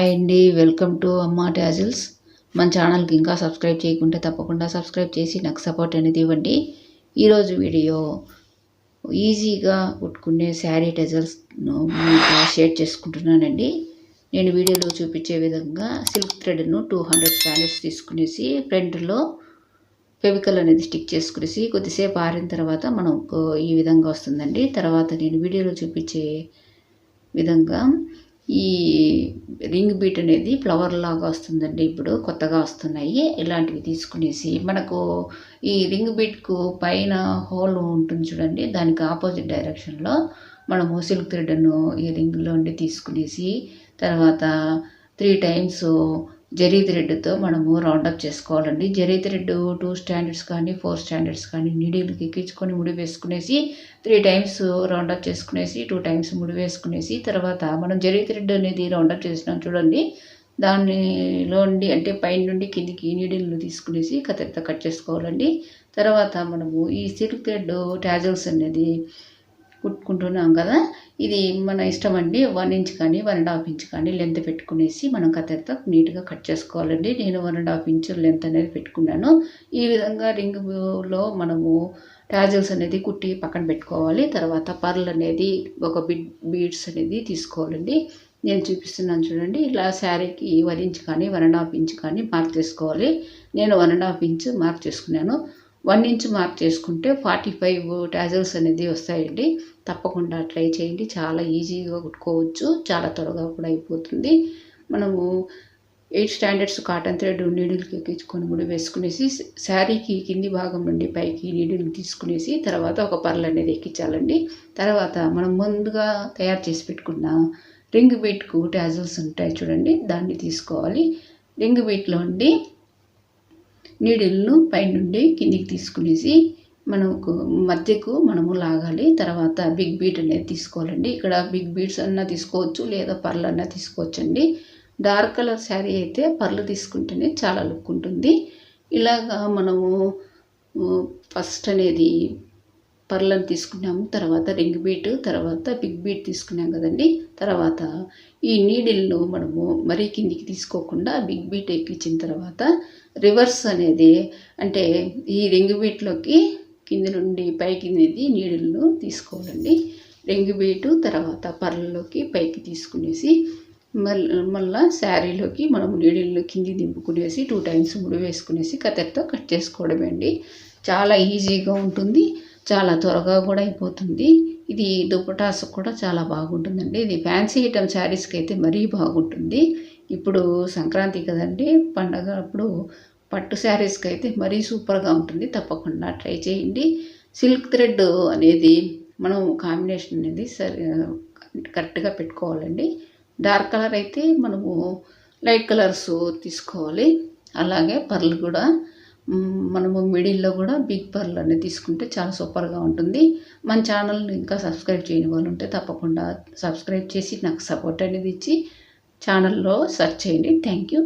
Hi అండి welcome to అమ్మా tassels. మన ఛానల్కి ఇంకా సబ్స్క్రైబ్ చేయకుంటే తప్పకుండా సబ్స్క్రైబ్ చేసి నాకు సపోర్ట్ అనేది ఇవ్వండి. ఈరోజు వీడియో ఈజీగా కుట్టుకునే శారీ టెజల్స్ను మీకు షేర్ చేసుకుంటున్నానండి. నేను వీడియోలో చూపించే విధంగా సిల్క్ థ్రెడ్ను టూ హండ్రెడ్ స్టాండర్డ్స్ తీసుకునేసి ఫ్రంట్లో ఫెవికల్ అనేది స్టిక్ చేసుకునేసి కొద్దిసేపు ఆరిన తర్వాత మనకు ఈ విధంగా వస్తుందండి. తర్వాత నేను వీడియోలో చూపించే విధంగా ఈ రింగ్ బీట్ అనేది ఫ్లవర్ లాగా వస్తుందండి ఇప్పుడు కొత్తగా వస్తున్నాయి. ఇలాంటివి తీసుకునేసి మనకు ఈ రింగ్ బీట్కు పైన హోల్ ఉంటుంది చూడండి దానికి ఆపోజిట్ డైరెక్షన్లో మనము సిల్క్ థ్రెడ్ను ఈ రింగ్లో ఉండి తీసుకునేసి తర్వాత త్రీ టైమ్స్ జరీ థ్రెడ్తో మనము రౌండప్ చేసుకోవాలండి. జరీ థ్రెడ్ టూ స్టాండర్డ్స్ కానీ ఫోర్ స్టాండర్డ్స్ కానీ నీడిల్కి ఎక్కించుకొని ముడి వేసుకునేసి త్రీ టైమ్స్ రౌండప్ చేసుకునేసి టూ టైమ్స్ ముడి వేసుకునేసి తర్వాత మనం జరీ థ్రెడ్ అనేది రౌండప్ చేసినాం చూడండి. దానిలో నుండి అంటే పైన నుండి కిందికి నీడిల్ను తీసుకునేసి కత్తెరతో కట్ చేసుకోవాలండి. తర్వాత మనము ఈ సిల్క్ థ్రెడ్ ట్యాజల్స్ అనేది కుట్టుకుంటున్నాం కదా. ఇది మన ఇష్టం అండి. వన్ ఇంచ్ కానీ వన్ అండ్ హాఫ్ ఇంచ్ కానీ లెంత్ పెట్టుకునేసి మనం కత్తెరతో నీట్గా కట్ చేసుకోవాలండి. నేను one and half inch length అనేది పెట్టుకున్నాను. ఈ విధంగా రింగ్లో మనము టాజిల్స్ అనేది కుట్టి పక్కన పెట్టుకోవాలి. తర్వాత పర్ల్ అనేది ఒక బిడ్ బీడ్స్ అనేది తీసుకోవాలండి. నేను చూపిస్తున్నాను చూడండి. ఇలా శారీకి వన్ ఇంచ్ కానీ వన్ అండ్ హాఫ్ ఇంచ్ కానీ మార్క్ చేసుకోవాలి. నేను one and half inch mark చేసుకున్నాను. వన్ ఇంచ్ మార్క్ చేసుకుంటే ఫార్టీ ఫైవ్ టాజల్స్ అనేది వస్తాయండి. తప్పకుండా ట్రై చేయండి. చాలా ఈజీగా కుట్టుకోవచ్చు. చాలా త్వరగా కూడా అయిపోతుంది. మనము ఎయిట్ స్టాండర్డ్స్ కాటన్ థ్రెడ్ నీడిల్కి ఎక్కించుకొని కూడా వేసుకునేసి శారీకి కింది భాగం నుండి పైకి నీడిల్ తీసుకునేసి తర్వాత ఒక పర్లు అనేది ఎక్కించాలండి. తర్వాత మనం ముందుగా తయారు చేసి పెట్టుకున్న రింగ్ బీట్కు టాజల్స్ ఉంటాయి చూడండి. దాన్ని తీసుకోవాలి. రింగ్ బీట్లో ఉండి నీడిల్ను పైనుండి కిందికి తీసుకునేసి మనకు మధ్యకు మనము లాగాలి. తర్వాత బిగ్ బీట్ అనేది తీసుకోవాలండి. ఇక్కడ బిగ్ బీట్స్ అన్నా తీసుకోవచ్చు లేదా పర్లు అన్నా తీసుకోవచ్చండి. డార్క్ కలర్ శారీ అయితే పర్లు తీసుకుంటేనే చాలా లుక్ ఉంటుంది. ఇలాగా మనము ఫస్ట్ అనేది పర్లను తీసుకున్నాము తర్వాత రింగ్ బీట్ తర్వాత బిగ్ బీట్ తీసుకున్నాం కదండి. తర్వాత ఈ నీడిల్ను మనము మరీ కిందికి తీసుకోకుండా బిగ్ బీట్ ఎక్కించిన తర్వాత రివర్స్ అనేది అంటే ఈ రింగ్ బీట్లోకి కింది నుండి పైకి అనేది నీడిల్ను తీసుకోవాలండి. రింగ్ బీటు తర్వాత పర్లలోకి పైకి తీసుకునేసి మళ్ళీ మళ్ళా శారీలోకి మనం నీడిల్ని కింది దింపుకునేసి టూ టైమ్స్ ముడి వేసుకునేసి కత్తెరతో కట్ చేసుకోవడమే అండి. చాలా ఈజీగా ఉంటుంది. చాలా త్వరగా కూడా అయిపోతుంది. ఇది దుపటాస్ కూడా చాలా బాగుంటుందండి. ఇది ఫ్యాన్సీ ఐటమ్ శారీస్కి అయితే మరీ బాగుంటుంది. ఇప్పుడు సంక్రాంతి కదండి పండగ అప్పుడు పట్టు శారీస్కి అయితే మరీ సూపర్గా ఉంటుంది. తప్పకుండా ట్రై చేయండి. సిల్క్ థ్రెడ్ అనేది మనం కాంబినేషన్ అనేది సరి కరెక్ట్గా పెట్టుకోవాలండి. డార్క్ కలర్ అయితే మనము లైట్ కలర్స్ తీసుకోవాలి. అలాగే పర్లు కూడా మనము మిడిల్లో కూడా బిగ్ పర్ల్ అనేది తీసుకుంటే చాలా సూపర్గా ఉంటుంది. మన ఛానల్ని ఇంకా సబ్స్క్రైబ్ చేయని వాళ్ళు ఉంటే తప్పకుండా సబ్స్క్రైబ్ చేసి నాకు సపోర్ట్ అనేది ఇచ్చి ఛానల్లో సెర్చ్ చేయండి. Thank you.